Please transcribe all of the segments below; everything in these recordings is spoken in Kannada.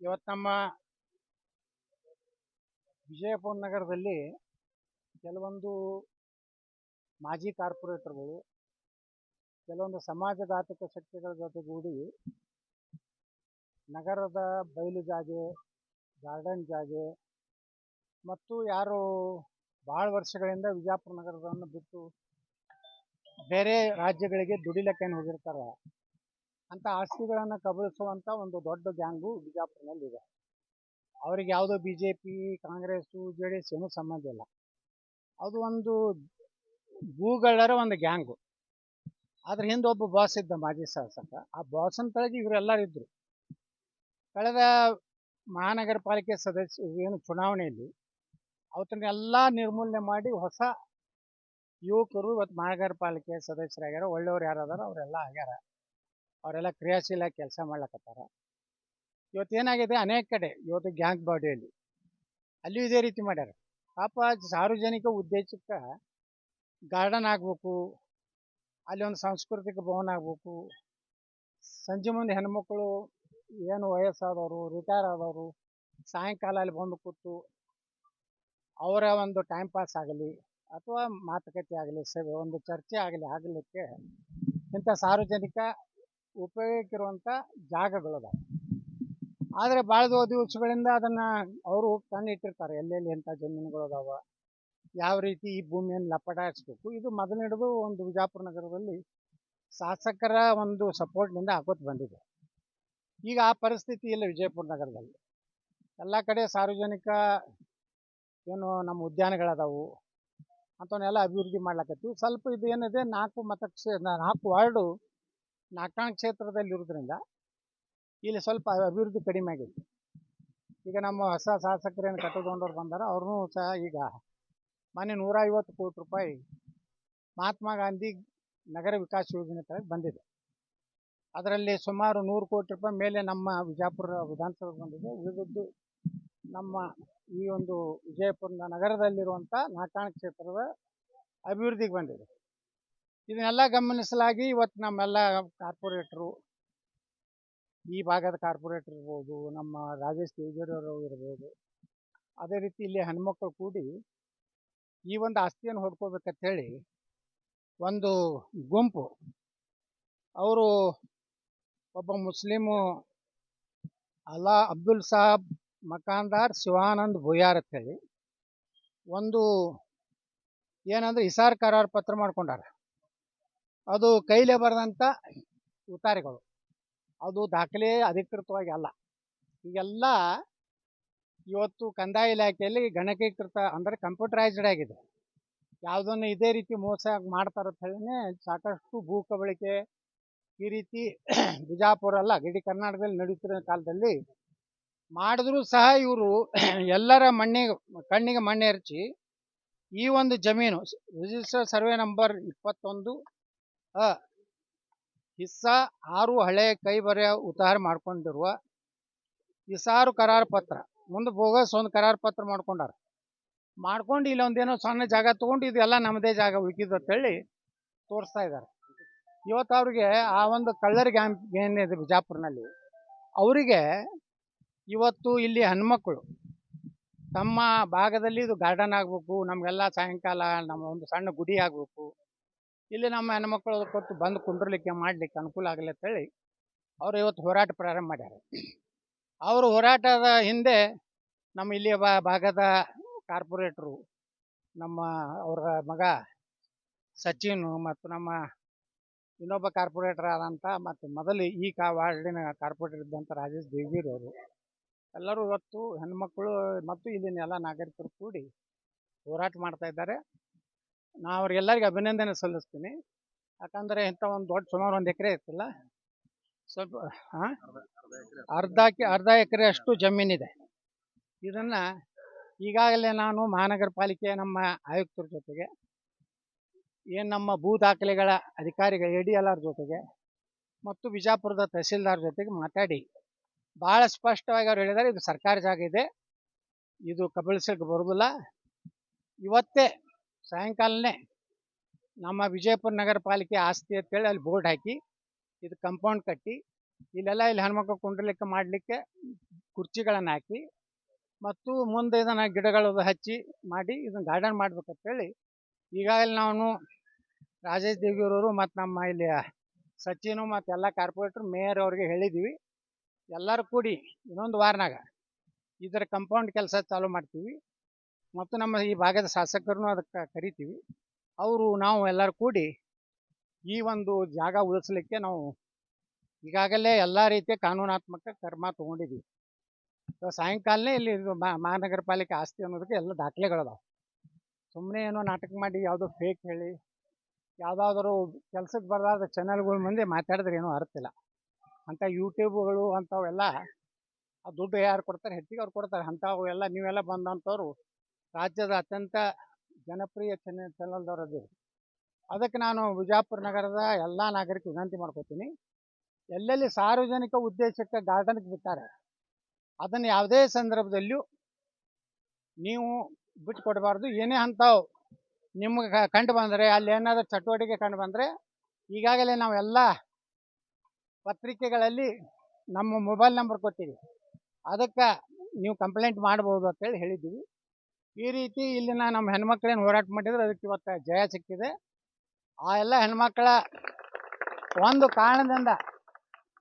ಇವತ್ತು ನಮ್ಮ ವಿಜಯಪುರ ನಗರದಲ್ಲಿ ಕೆಲವೊಂದು ಮಾಜಿ ಕಾರ್ಪೊರೇಟರ್ಗಳು, ಕೆಲವೊಂದು ಸಮಾಜಘಾತಕ ಶಕ್ತಿಗಳ ಜೊತೆಗೂಡಿ ನಗರದ ಬಯಲು ಜಾಗೆ, ಗಾರ್ಡನ್ ಜಾಗೆ ಮತ್ತು ಯಾರು ಭಾಳ ವರ್ಷಗಳಿಂದ ವಿಜಯಪುರ ನಗರವನ್ನು ಬಿಟ್ಟು ಬೇರೆ ರಾಜ್ಯಗಳಿಗೆ ದುಡಿಲಕ್ಕೇನು ಹೋಗಿರ್ತಾರೆ? ಅಂತ ಆಸ್ತಿಗಳನ್ನು ಕಬಳಿಸುವಂಥ ಒಂದು ದೊಡ್ಡ ಗ್ಯಾಂಗು ಬಿಜಾಪುರನಲ್ಲಿದೆ. ಅವ್ರಿಗೆ ಯಾವುದೋ B J P Congress J D S ಏನೂ ಸಂಬಂಧ ಇಲ್ಲ. ಅದು ಒಂದು ಭೂಗಳರ ಒಂದು ಗ್ಯಾಂಗು. ಅದ್ರ ಹಿಂದೆ ಒಬ್ಬ ಬಾಸ್ ಇದ್ದ ಮಾಜಿ ಶಾಸಕ. ಆ ಬಾಸನ ತಳಗೆ ಇವರೆಲ್ಲರೂ ಇದ್ದರು ಕಳೆದ ಮಹಾನಗರ ಪಾಲಿಕೆ ಸದಸ್ಯ ಏನು ಚುನಾವಣೆಯಲ್ಲಿ, ಅವತ್ತನ್ನೆಲ್ಲ ನಿರ್ಮೂಲನೆ ಮಾಡಿ ಹೊಸ ಯುವಕರು ಇವತ್ತು ಮಹಾನಗರ ಪಾಲಿಕೆ ಸದಸ್ಯರಾಗ್ಯಾರ, ಒಳ್ಳೆಯವ್ರು ಅದಾರ ಅವರೆಲ್ಲ ಆಗ್ಯಾರ. ಅವರೆಲ್ಲ ಕ್ರಿಯಾಶೀಲ ಕೆಲಸ ಮಾಡ್ಲಕತ್ತಾರ. ಇವತ್ತು ಏನಾಗಿದೆ, ಅನೇಕ ಕಡೆ ಇವತ್ತು ಗ್ಯಾಂಗ್ ಬಾಡಿಯಲ್ಲಿ ಅಲ್ಲಿಯೂ ಇದೇ ರೀತಿ ಮಾಡ್ಯಾರ. ಪಾಪ ಸಾರ್ವಜನಿಕ ಉದ್ದೇಶಕ್ಕೆ ಗಾರ್ಡನ್ ಆಗಬೇಕು, ಅಲ್ಲಿ ಒಂದು ಸಾಂಸ್ಕೃತಿಕ ಭವನ ಆಗಬೇಕು, ಸಂಜೆ ಮುಂದೆ ಹೆಣ್ಮಕ್ಳು ಏನು ವಯಸ್ಸಾದವರು ರಿಟೈರ್ ಆದವರು, ಸಾಯಂಕಾಲ ಅಲ್ಲಿ ಬಂದು ಕೂತು, ಅವರ ಒಂದು ಟೈಮ್ ಪಾಸ್ ಆಗಲಿ ಅಥವಾ ಮಾತುಕತೆ ಆಗಲಿ ಸಭೆ ಒಂದು ಚರ್ಚೆ ಆಗಲಿ, ಆಗಲಿಕ್ಕೆ ಇಂಥ ಸಾರ್ವಜನಿಕ ಉಪಯೋಗಕ್ಕಿರುವಂಥ ಜಾಗಗಳದಾವೆ. ಆದರೆ ಭಾಳ ದಿವಸಗಳಿಂದ ಅದನ್ನು ಅವರು ಕಣ್ಣಿಟ್ಟಿರ್ತಾರೆ ಎಲ್ಲೆಲ್ಲಿ ಎಂಥ ಜಮೀನುಗಳು ಅದಾವ, ಯಾವ ರೀತಿ ಈ ಭೂಮಿಯನ್ನು ಲಪಟಾಯಿಸ್ಬೇಕು ಇದು ಮೊದಲಿಡಿದು ಒಂದು ವಿಜಾಪುರ ನಗರದಲ್ಲಿ ಶಾಸಕರ ಒಂದು ಸಪೋರ್ಟ್ನಿಂದ ಹಾಕೋತ್ ಬಂದಿದೆ. ಈಗ ಆ ಪರಿಸ್ಥಿತಿ ಇಲ್ಲ ವಿಜಯಪುರ ನಗರದಲ್ಲಿ. ಎಲ್ಲ ಕಡೆ ಸಾರ್ವಜನಿಕ ಏನು ನಮ್ಮ ಉದ್ಯಾನಗಳದಾವು ಅಂಥವನ್ನೆಲ್ಲ ಅಭಿವೃದ್ಧಿ ಮಾಡ್ಲಕತ್ತೀವಿ. ಸ್ವಲ್ಪ ಇದು ಏನಿದೆ, ನಾಲ್ಕು ಮತಕ್ಷೇ ನಾಲ್ಕು ವಾರ್ಡು ನಾಲ್ಕಾಣ್ ಕ್ಷೇತ್ರದಲ್ಲಿ ಇರೋದ್ರಿಂದ ಇಲ್ಲಿ ಸ್ವಲ್ಪ ಅಭಿವೃದ್ಧಿ ಕಡಿಮೆ ಆಗಿದೆ ಈಗ ನಮ್ಮ ಹೊಸ ಶಾಸಕರೇನು ಕಟ್ಟಿಕೊಂಡವ್ರು ಬಂದಾರ ಅವ್ರೂ ಸಹ ಈಗ ಮೊನ್ನೆ ನೂರ ಐವತ್ತು ಕೋಟಿ ರೂಪಾಯಿ ಮಹಾತ್ಮ ಗಾಂಧಿ ನಗರ ವಿಕಾಸ ಯೋಜನೆ ತರ ಬಂದಿದೆ. ಅದರಲ್ಲಿ ಸುಮಾರು ನೂರು ಕೋಟಿ ರೂಪಾಯಿ ಮೇಲೆ ನಮ್ಮ ವಿಜಾಪುರ ವಿಧಾನಸಭೆಗೆ ಬಂದಿದೆ. ಉಳಿದದ್ದು ನಮ್ಮ ಈ ಒಂದು ವಿಜಯಪುರ ನಗರದಲ್ಲಿರುವಂಥ ನಾಕಾಣ ಕ್ಷೇತ್ರದ ಅಭಿವೃದ್ಧಿಗೆ ಬಂದಿದೆ. ಇದನ್ನೆಲ್ಲ ಗಮನಿಸಲಾಗಿ ಇವತ್ತು ನಮ್ಮೆಲ್ಲ ಕಾರ್ಪೊರೇಟ್ರು, ಈ ಭಾಗದ ಕಾರ್ಪೊರೇಟರ್ ಇರ್ಬೋದು, ನಮ್ಮ ರಾಜೇಶ್ ತೇಜರವರು ಇರ್ಬೋದು, ಅದೇ ರೀತಿ ಇಲ್ಲಿ ಹೆಣ್ಮಕ್ಳು ಕೂಡಿ ಈ ಒಂದು ಆಸ್ತಿಯನ್ನು ಹೊಡ್ಕೋಬೇಕಂತೇಳಿ ಒಂದು ಗುಂಪು, ಅವರು ಒಬ್ಬ ಮುಸ್ಲಿಮು ಅಲ್ಲಾ ಅಬ್ದುಲ್ ಸಾಬ್ ಮಕಾನ್ದಾರ್ ಶಿವಾನಂದ್ ಭುಯಾರ್ ಅಂತ ಹೇಳಿ ಒಂದು ಏನಂದ್ರೆ ಇಸಾರ್ ಕರಾರ್ ಪತ್ರ ಮಾಡ್ಕೊಂಡಾರ. ಅದು ಕೈಲೇ ಬರೆದಂಥ ಉತ್ತಾರಿಗಳು ಅದು ದಾಖಲೆ ಅಧಿಕೃತವಾಗಿ ಅಲ್ಲ. ಈಗೆಲ್ಲ ಇವತ್ತು ಕಂದಾಯ ಇಲಾಖೆಯಲ್ಲಿ ಗಣಕೀಕೃತ ಅಂದರೆ ಕಂಪ್ಯೂಟರೈಸ್ಡ್ ಆಗಿದೆ. ಯಾವುದನ್ನು ಇದೇ ರೀತಿ ಮೋಸ ಮಾಡ್ತಾರೆ ಅಂತ ಹೇಳಿನೇ ಸಾಕಷ್ಟು ಭೂ ಕಬಳಿಕೆ ಈ ರೀತಿ ಬಿಜಾಪುರ ಅಲ್ಲ ಇಡೀ ಕರ್ನಾಟಕದಲ್ಲಿ ನಡೆಯುತ್ತಿರೋ ಕಾಲದಲ್ಲಿ ಮಾಡಿದ್ರೂ ಸಹ ಇವರು ಎಲ್ಲರ ಮಣ್ಣಿಗೆ, ಕಣ್ಣಿಗೆ ಮಣ್ಣೆ ಎರಚಿ, ಈ ಒಂದು ಜಮೀನು ರಿಜಿಸ್ಟರ್ ಸರ್ವೆ ನಂಬರ್ ಇಪ್ಪತ್ತೊಂದು, ಅ, ಹಿಸ್ಸ ಆರು ಹಳೆ ಕೈ ಬರೆಯ ಉತ್ತಾರ ಮಾಡ್ಕೊಂಡಿರುವ ಇಸಾರು ಕರಾರು ಪತ್ರ, ಮುಂದೆ ಬೋಗಸ್ ಒಂದು ಕರಾರು ಪತ್ರ ಮಾಡ್ಕೊಂಡಾರ. ಮಾಡ್ಕೊಂಡು ಇಲ್ಲಿ ಒಂದೇನೋ ಸಣ್ಣ ಜಾಗ ತೊಗೊಂಡು ಇದೆಲ್ಲ ನಮ್ಮದೇ ಜಾಗ ಉಳ್ಕಿದ್ದು ಅಂತೇಳಿ ತೋರಿಸ್ತಾ ಇದ್ದಾರೆ ಇವತ್ತು ಅವ್ರಿಗೆ ಆ ಒಂದು ಕಳ್ಳರ ಗ್ಯಾಂಪ್ ಏನಿದೆ ಬಿಜಾಪುರ್ನಲ್ಲಿ, ಅವರಿಗೆ ಇವತ್ತು ಇಲ್ಲಿ ಹೆಣ್ಮಕ್ಳು ತಮ್ಮ ಭಾಗದಲ್ಲಿ ಇದು ಗಾರ್ಡನ್ ಆಗಬೇಕು, ನಮಗೆಲ್ಲ ಸಾಯಂಕಾಲ ನಮ್ಮ ಒಂದು ಸಣ್ಣ ಗುಡಿ ಆಗಬೇಕು. ಇಲ್ಲಿ ನಮ್ಮ ಹೆಣ್ಮಕ್ಳು ಕೊಟ್ಟು ಬಂದು ಕುಂಡ್ರಲಿಕ್ಕೆ ಮಾಡಲಿಕ್ಕೆ ಅನುಕೂಲ ಆಗಲಿ ಅಂತೇಳಿ ಅವರು ಇವತ್ತು ಹೋರಾಟ ಪ್ರಾರಂಭ ಮಾಡ್ಯಾರ. ಅವರು ಹೋರಾಟದ ಹಿಂದೆ ನಮ್ಮ ಇಲ್ಲಿಯ ಭಾಗದ ಕಾರ್ಪೊರೇಟ್ರು, ನಮ್ಮ ಅವರ ಮಗ ಸಚಿನ್ ಮತ್ತು ನಮ್ಮ ಇನ್ನೊಬ್ಬ ಕಾರ್ಪೊರೇಟರ್ ಆದಂಥ ಮತ್ತು ಮೊದಲು ಈ ಕಾ ವಾರ್ಡಿನ ಕಾರ್ಪೊರೇಟರ್ ಇದ್ದಂಥ ರಾಜೇಶ್ ದೇವಗಿರಿ ಅವರು ಎಲ್ಲರೂ ಇವತ್ತು ಹೆಣ್ಮಕ್ಳು ಮತ್ತು ಇಲ್ಲಿನ ನಾಗರಿಕರು ಕೂಡಿ ಹೋರಾಟ ಮಾಡ್ತಾ ಇದ್ದಾರೆ. ನಾ ಅವ್ರಿಗೆಲ್ಲರಿಗೂ ಅಭಿನಂದನೆ ಸಲ್ಲಿಸ್ತೀನಿ. ಯಾಕಂದರೆ ಇಂಥ ಒಂದು ದೊಡ್ಡ ಸುಮಾರು ಒಂದು ಎಕರೆ ಇರ್ತಲ್ಲ ಸ್ವಲ್ಪ ಹಾಂ ಅರ್ಧ ಅರ್ಧ ಎಕರೆ ಅಷ್ಟು ಜಮೀನಿದೆ. ಇದನ್ನು ಈಗಾಗಲೇ ನಾನು ಮಹಾನಗರ ಪಾಲಿಕೆ ನಮ್ಮ ಆಯುಕ್ತರ ಜೊತೆಗೆ, ಏನು ನಮ್ಮ ಭೂ ದಾಖಲೆಗಳ ಅಧಿಕಾರಿಗಳ ಎ ಡಿ ಎಲ್ ಆರ್ ಜೊತೆಗೆ, ಮತ್ತು ಬಿಜಾಪುರದ ತಹಸೀಲ್ದಾರ್ ಜೊತೆಗೆ ಮಾತಾಡಿ ಭಾಳ ಸ್ಪಷ್ಟವಾಗಿ ಅವ್ರು ಹೇಳಿದ್ದಾರೆ ಇದು ಸರ್ಕಾರಿ ಜಾಗ ಇದೆ, ಇದು ಕಬಳಿಸಕ್ಕೆ ಬರೋದಿಲ್ಲ. ಇವತ್ತೇ ಸಾಯಂಕಾಲನೇ ನಮ್ಮ ವಿಜಯಪುರ ನಗರ ಪಾಲಿಕೆ ಆಸ್ತಿ ಅಂತೇಳಿ ಅಲ್ಲಿ ಬೋರ್ಡ್ ಹಾಕಿ, ಇದು ಕಂಪೌಂಡ್ ಕಟ್ಟಿ, ಇಲ್ಲೆಲ್ಲ ಇಲ್ಲಿ ಹೆಣ್ಮಕ್ಳು ಕುಂಡಲಿಕ್ಕೆ ಮಾಡಲಿಕ್ಕೆ ಕುರ್ಚಿಗಳನ್ನು ಹಾಕಿ, ಮತ್ತು ಮುಂದೆ ಇದನ್ನು ಗಿಡಗಳು ಹಚ್ಚಿ ಮಾಡಿ ಇದನ್ನು ಗಾರ್ಡನ್ ಮಾಡ್ಬೇಕಂತೇಳಿ, ಈಗಾಗಲೇ ನಾವು ರಾಜೇಶ್ ದೇವಿಯವರು ಮತ್ತು ನಮ್ಮ ಇಲ್ಲಿ ಸಚಿನು ಮತ್ತು ಎಲ್ಲ ಕಾರ್ಪೊರೇಟ್ರು ಮೇಯರ್ ಅವ್ರಿಗೆ ಹೇಳಿದ್ದೀವಿ ಎಲ್ಲರೂ ಕೂಡಿ ಇನ್ನೊಂದು ವಾರನಾಗ ಇದರ ಕಂಪೌಂಡ್ ಕೆಲಸ ಚಾಲೂ ಮಾಡ್ತೀವಿ. ಮತ್ತು ನಮ್ಮ ಈ ಭಾಗದ ಶಾಸಕರನ್ನು ಅದಕ್ಕೆ ಕರಿತೀವಿ. ಅವರು ನಾವು ಎಲ್ಲರೂ ಕೂಡಿ ಈ ಒಂದು ಜಾಗ ಉಳಿಸ್ಲಿಕ್ಕೆ ನಾವು ಈಗಾಗಲೇ ಎಲ್ಲ ರೀತಿಯ ಕಾನೂನಾತ್ಮಕ ಕರ್ಮ ತಗೊಂಡಿದ್ದೀವಿ. ಸಾಯಂಕಾಲನೇ ಇಲ್ಲಿ ಮಹಾನಗರ ಪಾಲಿಕೆ ಆಸ್ತಿ ಅನ್ನೋದಕ್ಕೆ ಎಲ್ಲ ದಾಖಲೆಗಳದಾವೆ. ಸುಮ್ಮನೆ ಏನೋ ನಾಟಕ ಮಾಡಿ ಯಾವುದೋ ಫೇಕ್ ಹೇಳಿ, ಯಾವುದಾದ್ರೂ ಕೆಲಸಕ್ಕೆ ಬರಲಾರ್ದ ಚಾನಲ್ಗಳ ಮುಂದೆ ಮಾತಾಡಿದ್ರೆ ಏನೂ ಅರ್ಥ ಅಂಥ ಯೂಟ್ಯೂಬ್ಗಳು ಅಂಥವೆಲ್ಲ ಆ ದುಡ್ಡು ಯಾರು ಕೊಡ್ತಾರೆ? ಹೆಚ್ಚಿಗೆ ಅವ್ರು ಕೊಡ್ತಾರೆ. ಅಂಥವು ಎಲ್ಲ ನೀವೆಲ್ಲ ಬಂದಂಥವ್ರು ರಾಜ್ಯದ ಅತ್ಯಂತ ಜನಪ್ರಿಯ ಚಾನೆ ಚಾನಲ್ದವ್ರು ಅದಕ್ಕೆ ನಾನು ವಿಜಾಪುರ ನಗರದ ಎಲ್ಲ ನಾಗರಿಕ ವಿನಂತಿ ಮಾಡ್ಕೋತೀನಿ. ಎಲ್ಲೆಲ್ಲಿ ಸಾರ್ವಜನಿಕ ಉದ್ದೇಶಕ್ಕೆ ಗಾರ್ಡನ್ಗೆ ಬಿಟ್ಟಾರೆ, ಅದನ್ನು ಯಾವುದೇ ಸಂದರ್ಭದಲ್ಲಿಯೂ ನೀವು ಬಿಟ್ಕೊಡ್ಬಾರ್ದು. ಏನೇ ಅಂಥವು ನಿಮ್ಗೆ ಕಂಡು ಬಂದರೆ, ಅಲ್ಲಿ ಏನಾದರೂ ಚಟುವಟಿಕೆ ಕಂಡು ಬಂದರೆ, ಈಗಾಗಲೇ ನಾವೆಲ್ಲ ಪತ್ರಿಕೆಗಳಲ್ಲಿ ನಮ್ಮ ಮೊಬೈಲ್ ನಂಬರ್ ಕೊಟ್ಟಿರಿ ಅದಕ್ಕೆ ನೀವು ಕಂಪ್ಲೇಂಟ್ ಮಾಡ್ಬೋದು ಅಂತೇಳಿ ಹೇಳಿದ್ದೀವಿ. ಈ ರೀತಿ ಇಲ್ಲಿನ ನಮ್ಮ ಹೆಣ್ಮಕ್ಳೇನು ಹೋರಾಟ ಮಾಡಿದ್ರೆ ಅದಕ್ಕೆ ಇವತ್ತು ಜಯ ಸಿಕ್ಕಿದೆ. ಆ ಎಲ್ಲ ಹೆಣ್ಮಕ್ಳ ಒಂದು ಕಾರಣದಿಂದ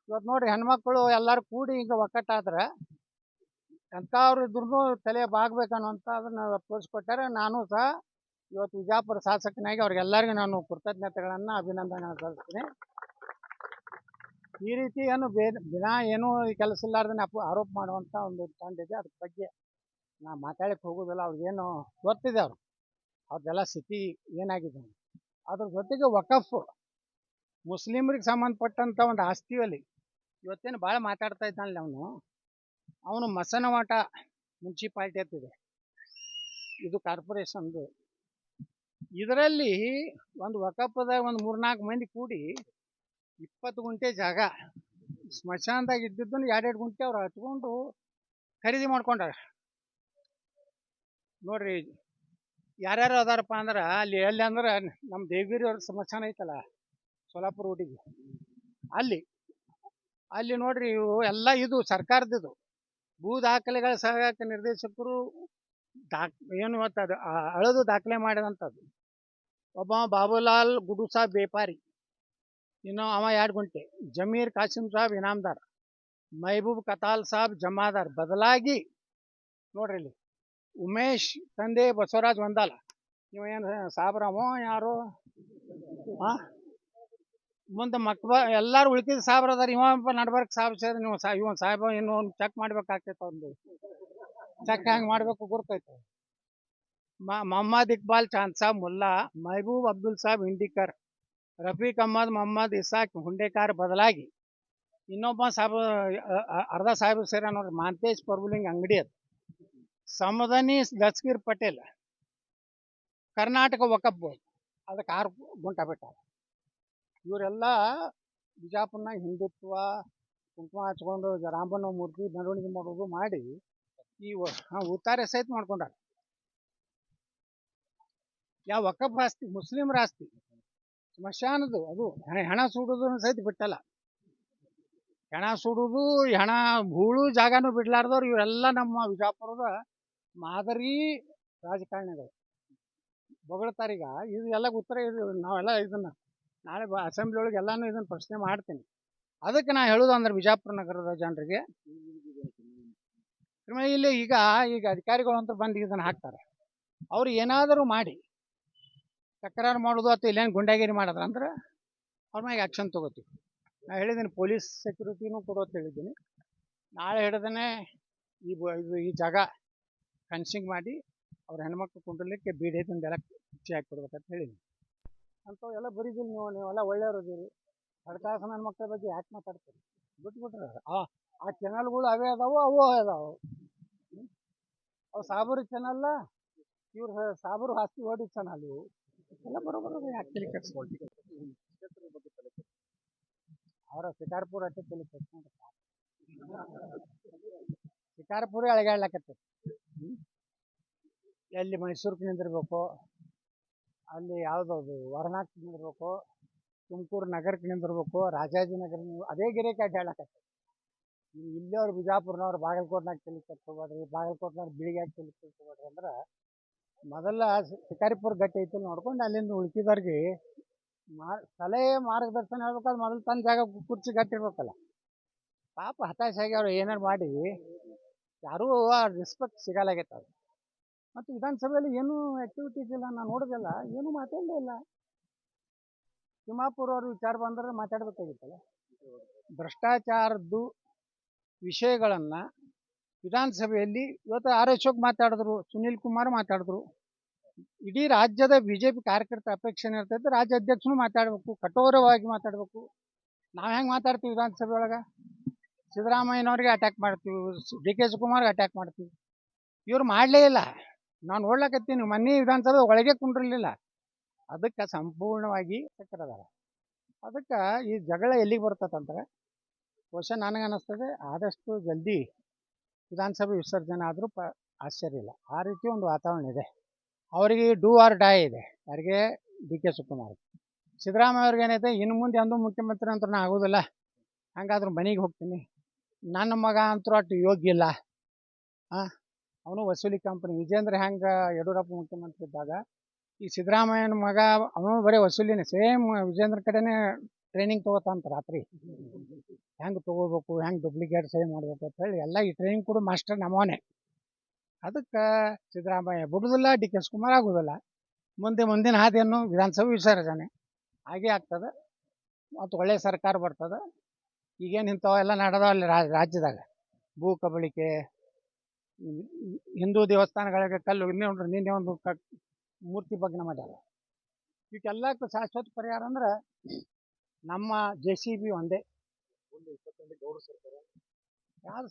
ಇವತ್ತು ನೋಡ್ರಿ ಹೆಣ್ಮಕ್ಳು ಎಲ್ಲರೂ ಕೂಡಿ ಈಗ ಒಕ್ಕಟ್ಟಾದ್ರೆ ಎಂಥವ್ರು ಇದ್ರೂ ತಲೆ ಬಾಗ್ಬೇಕನ್ನುವಂಥ ಅದನ್ನು ತೋರಿಸ್ಕೊಟ್ಟಾರೆ. ನಾನು ಸಹ ಇವತ್ತು ವಿಜಾಪುರ ಶಾಸಕನಾಗಿ ಅವ್ರಿಗೆಲ್ಲರಿಗೂ ನಾನು ಕೃತಜ್ಞತೆಗಳನ್ನು ಅಭಿನಂದನೆ ಸಲ್ಲಿಸ್ತೀನಿ. ಈ ರೀತಿ ಏನು ದಿನ ಏನೂ ಈ ಕೆಲಸ ಇಲ್ಲಾರ್ದನ್ನ ಆರೋಪ ಮಾಡುವಂಥ ಒಂದು ತಂಡಿದೆ ಅದ್ರ ಬಗ್ಗೆ ನಾ ಮಾತಾಡಕ್ಕೆ ಹೋಗೋದಿಲ್ಲ. ಅವ್ರಿಗೇನು ಗೊತ್ತಿದೆ ಅವ್ರು. ಅವ್ರದೆಲ್ಲ ಸ್ಥಿತಿ ಏನಾಗಿದೆ. ಅದ್ರ ಜೊತೆಗೆ ವಕಫ್ ಮುಸ್ಲಿಮ್ರಿಗೆ ಸಂಬಂಧಪಟ್ಟಂಥ ಒಂದು ಆಸ್ತಿಯಲ್ಲಿ ಇವತ್ತೇನು ಭಾಳ ಮಾತಾಡ್ತಾ ಇದ್ದಾನಲ್ಲ ಅವನು. ಅವನು ಮಸನವಾಟ ಮುನ್ಸಿಪಾಲ್ಟಿ ಅಂತಿದೆ ಇದು. ಕಾರ್ಪೊರೇಷನ್ದು. ಇದರಲ್ಲಿ ಒಂದು ವಕಪ್ಪದಾಗ ಒಂದು ಮೂರ್ನಾಲ್ಕು ಮಂದಿ ಕೂಡಿ ಇಪ್ಪತ್ತು ಗುಂಟೆ ಜಾಗ. ಸ್ಮಶಾನದಾಗ ಇದ್ದಿದ್ದನ್ನು ಎರಡೆರಡು ಗುಂಟೆ ಅವ್ರು ಹಚ್ಕೊಂಡು ಖರೀದಿ ಮಾಡ್ಕೊಂಡಾರ. ನೋಡ್ರಿ, ಯಾರ್ಯಾರು ಅದಾರಪ್ಪ ಅಂದ್ರೆ ಅಲ್ಲಿ ಎಲ್ಲಿ ಅಂದ್ರೆ ನಮ್ಮ ದೇವಗಿರಿ ಅವ್ರ ಸ್ಮಶಾನ ಐತಲ್ಲ, ಸೋಲಾಪುರ ಊಟಿಗೆ ಅಲ್ಲಿ ಅಲ್ಲಿ ನೋಡ್ರಿ ಇವು ಎಲ್ಲ ಇದು ಸರ್ಕಾರದ್ದು ಭೂ ದಾಖಲೆಗಳ ಸಹಾಯಕ ನಿರ್ದೇಶಕರು ದಾಖ ಏನು ಆ ಅಳದು ದಾಖಲೆ ಮಾಡಿದಂಥದ್ದು ಒಬ್ಬ ಬಾಬುಲಾಲ್ ಗುಡುಸಾ ವ್ಯಾಪಾರಿ ಇನ್ನು ಅವ ಎರಡು ಗುಂಟೆ. ಜಮೀರ್ ಕಾಸಿಂ ಸಾಬ್ ಇನಾಮ್ದಾರ್. ಮೈಬೂಬ್ ಕತಾಲ್ ಸಾಬ್ ಜಮಾದಾರ್ ಬದಲಾಗಿ ನೋಡ್ರಿ ಇಲ್ಲಿ ಉಮೇಶ್ ತಂದೆ ಬಸವರಾಜ್ ಒಂದಲ್ಲ ಇವ ಏನು ಸಾಬ್ರಾಮೋ ಯಾರು? ಹಾಂ ಮುಂದೆ ಮಕ್ಬ ಎಲ್ಲರೂ ಉಳ್ಕಿದ ಸಾಬ್ರ ಅದಾರ. ಇವ ನಡ್ಬರ್ಕ್ ಸಾಬ್ ಸೇರಿ ನೀವು ಸಾ ಇವನ್ ಸಾಹೇಬ ಇನ್ನು ಚೆಕ್ ಮಾಡ್ಬೇಕಾಗ್ತೈತೆ ಒಂದು ಚೆಕ್ ಹೆಂಗೆ ಮಾಡಬೇಕು ಗುರ್ತೈತೆ. ಮೊಹಮ್ಮದ್ ಇಕ್ಬಾಲ್ ಚಾಂದ್ ಸಾಬ್ ಮುಲ್ಲಾ ಮಹಬೂಬ್ ಅಬ್ದುಲ್ ಸಾಬ್ ಹಿಂಡಿಕರ್ ರಫೀಕ್ ಅಹಮದ್, ಮೊಹಮ್ಮದ್ ಇಸಾಕ್ ಹುಂಡೇಕಾರ್ ಬದಲಾಗಿ ಇನ್ನೊಬ್ಬ ಅ- ಅರ್ಧ ಸಾಹೇಬ್ ಸೇರ ನೋಡ್ರಿ ಮಾಂತೇಶ್ ಪರ್ಬುಲಿಂಗ್ ಅಂಗಡಿ ಅದು. ಸಮದನಿ ದಸ್ಕೀರ್ ಪಟೇಲ್, ಕರ್ನಾಟಕ ವಕಫ್ ಬೋರ್ಡ್, ಅದಕ್ಕೆ ಆರು ಗುಂಟ ಬಿಟ್ಟಾರ. ಇವರೆಲ್ಲ ಬಿಜಾಪುರ್ನಾಗ ಹಿಂದುತ್ವ, ಕುಂಕುಮ ಹಚ್ಕೊಂಡು ರಾಮನ ಮೂರ್ತಿ ಮೆರವಣಿಗೆ ಮಾಡೋದು ಮಾಡಿ ಈ ಉತ್ತಾರೆ ಸಹಿತ ಮಾಡ್ಕೊಂಡಾರ. ಯಾವ ವಕಫ್ ಆಸ್ತಿ ಮುಸ್ಲಿಮ್ರ ಆಸ್ತಿ. ಸ್ಮಶಾನದು ಅದು ಹೆಣ- ಹೆಣ ಸುಡುದು ಸಹಿತ ಬಿಟ್ಟಲ್ಲ. ಹೆಣ ಸುಡುದು, ಹೆಣ ಭೂಳು ಜಾಗನೂ ಬಿಡ್ಲಾರ್ದವ್ರು ಇವರೆಲ್ಲ ನಮ್ಮ ವಿಜಾಪುರದ ಮಾದರಿ ರಾಜಕಾರಣಿಗಳು. ಬೊಗಳ್ತಾರೀಗ, ಇದು ಎಲ್ಲ ಉತ್ತರ ಇದು, ನಾವೆಲ್ಲ ಇದನ್ನ ನಾಳೆ ಅಸೆಂಬ್ಲಿ ಒಳಗೆ ಎಲ್ಲಾನು ಇದನ್ನ ಪ್ರಶ್ನೆ ಮಾಡ್ತೀನಿ. ಅದಕ್ಕೆ ನಾ ಹೇಳೋದು ಅಂದ್ರೆ ವಿಜಾಪುರ ನಗರದ ಜನರಿಗೆ ಇಲ್ಲಿ ಈಗ ಈಗ ಅಧಿಕಾರಿಗಳು ಅಂತ ಬಂದು ಇದನ್ನು ಹಾಕ್ತಾರೆ. ಅವ್ರು ಏನಾದರೂ ಮಾಡಿ ತಕರಾರು ಮಾಡೋದು ಅಥವಾ ಇಲ್ಲೇನು ಗುಂಡಾಗಿರಿ ಮಾಡಿದ್ರೆ ಅಂದ್ರೆ ಅವ್ರ ಮ್ಯಾಗೆ ಆ್ಯಕ್ಷನ್ ತಗೋತೀವಿ. ನಾ ಹೇಳಿದ್ದೀನಿ ಪೊಲೀಸ್ ಸೆಕ್ಯೂರಿಟಿನೂ ಕೊಡೋದು ಹೇಳಿದ್ದೀನಿ ನಾಳೆ ಹಿಡ್ದೇ ಈ ಈ ಜಾಗ ಫೆನ್ಸಿಂಗ್ ಮಾಡಿ ಅವ್ರ ಹೆಣ್ಮಕ್ಳು ಕುಂಡಲಿಕ್ಕೆ ಬೀಡೈದಿಂದೆಲ್ಲ ಕುಚ್ಚಿ ಹಾಕಿ ಕೊಡ್ಬೇಕಂತ ಹೇಳಿದ್ದೀನಿ ಅಂಥವು ಎಲ್ಲ ಬರೀದಿಲ್ಲ ನೀವು, ನೀವೆಲ್ಲ ಒಳ್ಳೆಯವ್ರು ಇದೀರಿ. ಹೆಣ್ಮಕ್ಳ ನನ್ನ ಮಕ್ಕಳ ಬಗ್ಗೆ ಯಾಕೆ ಮಾತಾಡ್ತೀರಿ? ಬಿಟ್ಬಿಟ್ರೆ, ಆ ಆ ಚಾನಲ್ಗಳು ಅವೇ ಅದಾವು ಅವು ಅದಾವು? ಅವು ಸಾಬೂರು ಚಾನಲ್ಲ ಇವ್ರು ಸಾಬೂರು ಆಸ್ತಿ ಓಡಿ ಚಾನಲ್ ಇವು. ಎಲ್ಲ ಬರೋಬರ ಯಾಕೆ ತಲೆ ಕೆಡ್ಸ್ಕೊಳ್ತೀವಿ ಅವರ ಶಿಕಾರ್ಪುರ ಅಟ್ಟೆ ತಲೆ ಶಿಕಾರ್ಪುರ ಅಳಗಾಡ್ಲಕತ್ತೆ ಎಲ್ಲಿ ಮೈಸೂರಿಗೆ ನಿಂದಿರ್ಬೇಕು ಅಲ್ಲಿ ಯಾವುದದು ವರ್ಣಾಕ್ ನಿಂದಿರ್ಬೇಕು ತುಮಕೂರು ನಗರಕ್ಕೆ ನಿಂದಿರ್ಬೇಕು ರಾಜಾಜಿನಗರ ಅದೇ ಗಿರೇಕೆ ಅಡ್ಡಾಡಕತ್ತೆ ಇಲ್ಲಿಯವ್ರು ಬಿಜಾಪುರ್ನವ್ರು ಬಾಗಲಕೋಟ್ನಾಗ ತಲೆ ಕೆಡ್ಸ್ಕೊಬೇಡ್ರಿ ಬಾಗಲಕೋಟ್ನವ್ರು ಬಿಳಿಗ್ಯಾಗ ತಲೆ ಕೆಡ್ಸ್ಕೊಬೇಡ್ರಿ ಅಂದ್ರೆ ಮೊದಲ ಶಿಕಾರಿಪುರ ಗಟ್ಟಿ ಐತಿ ನೋಡ್ಕೊಂಡು ಅಲ್ಲಿಂದ ಉಳ್ಕಿದವ್ರಿಗೆ ಮಾ, ಸಲಹೆ ಮಾರ್ಗದರ್ಶನ ಹೇಳ್ಬೇಕಾದ್ರೆ ಮೊದಲು ತನ್ನ ಜಾಗ ಕುರ್ಚಿ ಗಟ್ಟಿರ್ಬೇಕಲ್ಲ ಪಾಪ ಹತಾಶ ಆಗಿ ಅವ್ರು ಏನಾರು ಮಾಡಿ. ಯಾರೂ ಆ ರೆಸ್ಪೆಕ್ಟ್ ಸಿಗಲಾಗೈತೆ ಅವ್ರು ಮತ್ತು ವಿಧಾನಸಭೆಯಲ್ಲಿ ಏನೂ ಆ್ಯಕ್ಟಿವಿಟೀಸ್ ಇಲ್ಲ, ನಾನು ನೋಡೋದಿಲ್ಲ, ಏನೂ ಮಾತಾಡಲೇ ಇಲ್ಲ. ತಿಮ್ಮಾಪುರ ಅವರು ವಿಚಾರ ಬಂದ್ರೆ ಮಾತಾಡಬೇಕಾಗಿತ್ತಲ್ಲ. ಭ್ರಷ್ಟಾಚಾರದ್ದು ವಿಷಯಗಳನ್ನು ವಿಧಾನಸಭೆಯಲ್ಲಿ ಇವತ್ತು ಆರ್ ಅಶೋಕ್ ಮಾತಾಡಿದ್ರು, ಸುನೀಲ್ ಕುಮಾರ್ ಮಾತಾಡಿದ್ರು. ಇಡೀ ರಾಜ್ಯದ ಬಿ ಜೆ ಪಿ ಕಾರ್ಯಕರ್ತ ಅಪೇಕ್ಷೆ ಇರ್ತೈತೆ ರಾಜ್ಯ ಅಧ್ಯಕ್ಷನು ಮಾತಾಡಬೇಕು, ಕಠೋರವಾಗಿ ಮಾತಾಡಬೇಕು. ನಾವು ಹೆಂಗೆ ಮಾತಾಡ್ತೀವಿ ವಿಧಾನಸಭೆ ಒಳಗೆ? ಸಿದ್ದರಾಮಯ್ಯನವ್ರಿಗೆ ಅಟ್ಯಾಕ್ ಮಾಡ್ತೀವಿ ಡಿ ಕೆ ಶಿವಕುಮಾರ್ಗೆ ಅಟ್ಯಾಕ್ ಮಾಡ್ತೀವಿ. ಇವ್ರು ಮಾಡಲೇ ಇಲ್ಲ. ನಾನು ನೋಡ್ಲಕತ್ತೀನಿ ಮೊನ್ನೆ ವಿಧಾನಸಭೆ ಒಳಗೆ ಕುಂಡ್ರಲಿಲ್ಲ. ಅದಕ್ಕೆ ಸಂಪೂರ್ಣವಾಗಿ ಸಕ್ಕರದಾರ ಅದಕ್ಕೆ ಈ ಜಗಳ ಎಲ್ಲಿಗೆ ಬರ್ತದಂದ್ರೆ ಬಹುಶಃ ನನಗೆ ಅನ್ನಿಸ್ತದೆ ಆದಷ್ಟು ಜಲ್ದಿ ವಿಧಾನಸಭೆ ವಿಸರ್ಜನೆ ಆದರೂ ಪ, ಆಶ್ಚರ್ಯ ಇಲ್ಲ. ಆ ರೀತಿ ಒಂದು ವಾತಾವರಣ ಇದೆ. ಅವರಿಗೆ ಡೂ ಆರ್ ಡೈ ಇದೆ. ಯಾರಿಗೆ? ಡಿ ಕೆ ಶಿವಕುಮಾರ್ ಸಿದ್ದರಾಮಯ್ಯ ಅವ್ರಿಗೆ ಏನೈತೆ ಇನ್ನು ಮುಂದೆ ಅಂದು ಮುಖ್ಯಮಂತ್ರಿ ಅಂತ ನಾ ಆಗೋದಿಲ್ಲ. ಹಂಗಾದ್ರೂ ಮನೆಗೆ ಹೋಗ್ತೀನಿ. ನನ್ನ ಮಗ ಅಂತೂ ಅಷ್ಟು ಯೋಗ್ಯ ಇಲ್ಲ. ಹಾಂ ಅವನು ವಸೂಲಿ ಕಂಪನಿ. ವಿಜೇಂದ್ರ ಹೆಂಗೆ ಯಡಿಯೂರಪ್ಪ ಮುಖ್ಯಮಂತ್ರಿ ಇದ್ದಾಗ ಈ ಸಿದ್ದರಾಮಯ್ಯನ ಮಗ, ಅವನು ಬರೀ ವಸೂಲಿನೇ. ಸೇಮ್ ವಿಜೇಂದ್ರ ಕಡೆನೇ ಟ್ರೈನಿಂಗ್ ತಗೋತಾನಂತ ರಾತ್ರಿ. ಹೆಂಗೆ ತಗೋಬೇಕು, ಹೆಂಗೆ ಡುಪ್ಲಿಕೇಟ್ ಸಹಿ ಮಾಡ್ಬೇಕು ಅಂತ ಹೇಳಿ ಎಲ್ಲ ಈ ಟ್ರೈನಿಂಗ್ ಕೂಡ ಮಾಸ್ಟರ್ ನಮ್ಮವನೇ. ಅದಕ್ಕೆ ಸಿದ್ದರಾಮಯ್ಯ ಬಿಡುದಿಲ್ಲ ಡಿ ಕೆ ಕುಮಾರ್ ಆಗೋದಿಲ್ಲ. ಮುಂದೆ ಮುಂದಿನ ಹಾದಿಯನ್ನು ವಿಧಾನಸಭೆ ವಿಸರ್ಜನೆ. ಹಾಗೆ ಆಗ್ತದೆ. ಮತ್ತು ಒಳ್ಳೆಯ ಸರ್ಕಾರ ಬರ್ತದೆ. ಈಗೇನು ಇಂಥವೆಲ್ಲ ನಡೆದಾವ ಅಲ್ಲಿ ರಾಜ್ಯದಾಗ. ಭೂ ಕಬಳಿಕೆ, ಹಿಂದೂ ದೇವಸ್ಥಾನಗಳಿಗೆ ಕಲ್ಲು ಇನ್ನೊಂದು ನಿನ್ನೆ ಒಂದು ಮೂರ್ತಿ ಭಗ್ನ ಮಾಡ್ಯಾರ. ಇವಕ್ಕೆಲ್ಲಕ್ಕೂ ಶಾಶ್ವತ ಪರಿಹಾರ ಅಂದ್ರೆ ನಮ್ಮ ಜೆ ಸಿ ಬಿ ಒಂದೇ. ಗೌಡ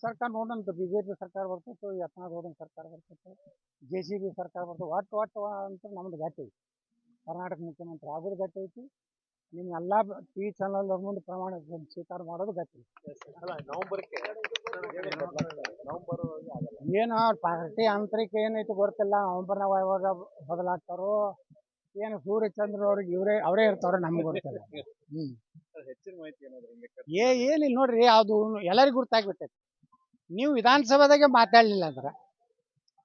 ಸರ್ಕಾರ. ನೋಡಂತ ಬಿ ಜೆ ಪಿ ಸರ್ಕಾರ ಬರ್ತಿತ್ತು ಯತ್ನಾಳ್ ಗೌಡನ ಸರ್ಕಾರ ಬರ್ತಿತ್ತು ಜೆ ಸಿ ಬಿ ಸರ್ಕಾರ ಬರ್ತದೆ ಒಟ್ಟು ಒಟ್ಟು ಅಂತ ನಮ್ದು ಗಟ್ಟಿ ಐತಿ. ಕರ್ನಾಟಕ ಮುಖ್ಯಮಂತ್ರಿ ಆಗೋದು ಗಟ್ಟಿ ಐತಿ. ನಿಮ್ಮ ಎಲ್ಲ ಟಿ ವಿ ಚಾನಲ್ ಮುಂದೆ ಪ್ರಮಾಣ ಸ್ವೀಕಾರ ಮಾಡೋದು ಗಟ್ಟಿ ಏನು ಪಾರ್ಟಿ ಆಂತರಿಕ ಏನೈತಿ ಗೊತ್ತಿಲ್ಲ. ನವಂಬರ್ನಾಗ ಯಾವಾಗ ಬದಲಾಗ್ತಾರೋ ಏನು ಸೂರ್ಯಚಂದ್ರ ಅವ್ರಿಗೆ ಇವರೇ ಅವರೇ ಇರ್ತಾವ್ರೆ ನಮ್ಗೆ ಗೊತ್ತಿಲ್ಲ. ಹ್ಮ್. ಹೆಚ್ಚಿನ ಮಾಹಿತಿ ಏನಾದ್ರು ಹಿಂಗೆ ಏ ಏನಿಲ್ಲ ನೋಡ್ರಿ ಅದು ಎಲ್ಲರಿಗೂ ಗುರ್ತಾಗ್ಬಿಟ್ಟೈತಿ ನೀವು ವಿಧಾನಸಭಾದಾಗೆ ಮಾತಾಡಲಿಲ್ಲ ಅಂದ್ರೆ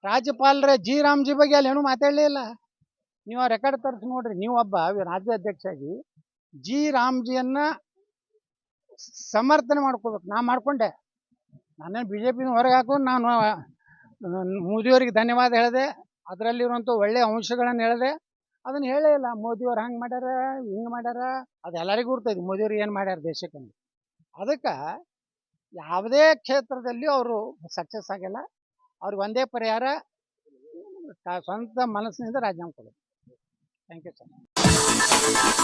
ರಾಜ್ಯಪಾಲರ ಜಿ ರಾಮ್ಜಿ ಬಗ್ಗೆ ಅಲ್ಲಿ ಏನೂ ಮಾತಾಡಲೇ ಇಲ್ಲ. ನೀವು ಆ ರೆಕಾರ್ಡ್ ತರಿಸಿ ನೋಡ್ರಿ ನೀವು ಒಬ್ಬ ರಾಜ್ಯ ಅಧ್ಯಕ್ಷಾಗಿ ಜಿ ರಾಮ್ಜಿಯನ್ನ ಸಮರ್ಥನೆ ಮಾಡ್ಕೋಬೇಕು ನಾ ಮಾಡ್ಕೊಂಡೆ. ನಾನೇನು ಬಿ ಜೆ ಪಿನ ಹೊರಗೆ ಹಾಕೊಂಡು ನಾನು ಮೋದಿಯವರಿಗೆ ಧನ್ಯವಾದ ಹೇಳಿದೆ ಅದರಲ್ಲಿರುವಂಥ ಒಳ್ಳೆಯ ಅಂಶಗಳನ್ನು ಹೇಳಿದೆ ಅದನ್ನು ಹೇಳೇ ಇಲ್ಲ. ಮೋದಿಯವ್ರು ಹಂಗೆ ಮಾಡ್ಯಾರ, ಹಿಂಗೆ ಮಾಡ್ಯಾರ, ಅದು ಎಲ್ಲರಿಗೂ ಗುರ್ತೈತಿ. ಮೋದಿಯವ್ರು ಏನು ಮಾಡ್ಯಾರ ದೇಶಕ್ಕೆ ಅದಕ್ಕ ಯಾವುದೇ ಕ್ಷೇತ್ರದಲ್ಲಿ ಅವರು ಸಕ್ಸಸ್ ಆಗಿಲ್ಲ. ಅವ್ರಿಗೆ ಒಂದೇ ಪರಿಹಾರ ಸ್ವಂತ ಮನಸ್ಸಿನಿಂದ ರಾಜೀನಾಮೆ ಕೊಡೋದು. Thank you sir